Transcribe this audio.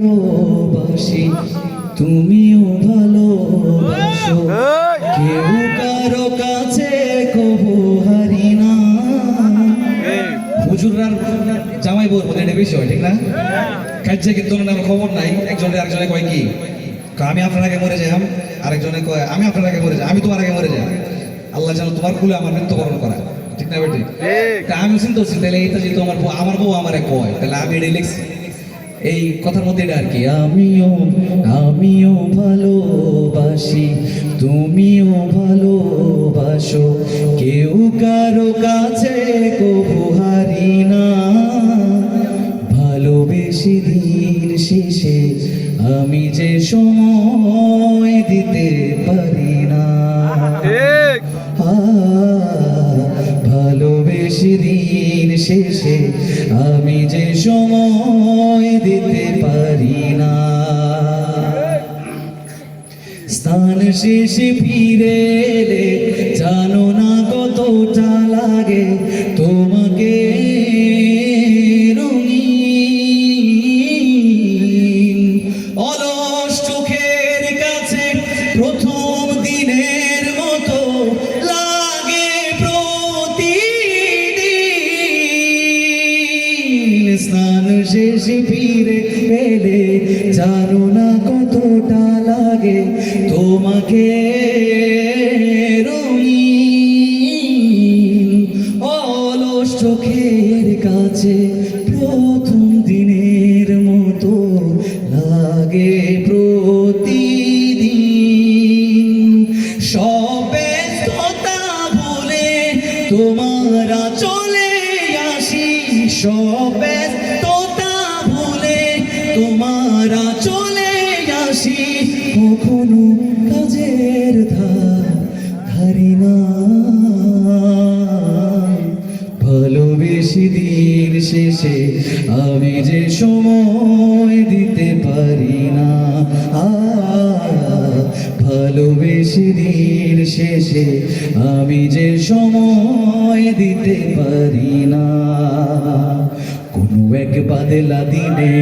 ভালোবাসি তুমিও ভালোবাসো। কেউ কারও কাছে কবু হারি না। হুজুররার জামাই বউর মধ্যে এটা বেশি হয় ঠিক না? কাজে কিন্তু ওনার খবর নাই একজনের আরেকজনে কয় কি? আমি আপনার আগে মরে যাই আরেকজনে কয় আমি আপনার আগে মরে যাই আমি তোমার আগে মরে যাই। আল্লাহ যেন তোমার কুলে আমার মৃত্যুবরণ করা ঠিক না বেটি? তা আমি চিন্তা করছি তাহলে এইটা যেহেতু আমার বউ আমার বউ আমার কয় তাহলে আমি এটা লিখছি। এই কথার মধ্যে এটা আর কি, আমিও আমিও ভালোবাসি, তুমিও ভালোবাসো, কেউ কারও কাছে কবু না। ভালোবেসে দিন শেষে আমি যে সময় দিতে পারি না। শেষে আমি যে সময় দিতে পারি না। স্থান শেষে ফিরে শেষে ফিরে পেলে জানো না কতটা লাগে তোমাকে অলস চোখের কাছে প্রথম দিনের মতো লাগে প্রতিদিন। সব ভুলে তোমারা চলে আসি, সব তোমারা চলে আসি। কখনো কাজের ধার ধারি না। ভালোবেসে দিন শেষে আমি যে সময় দিতে পারি না। ভালোবেসে দিন শেষে আমি যে সময় দিতে পারি না। কোনো এক বাদলা দিনে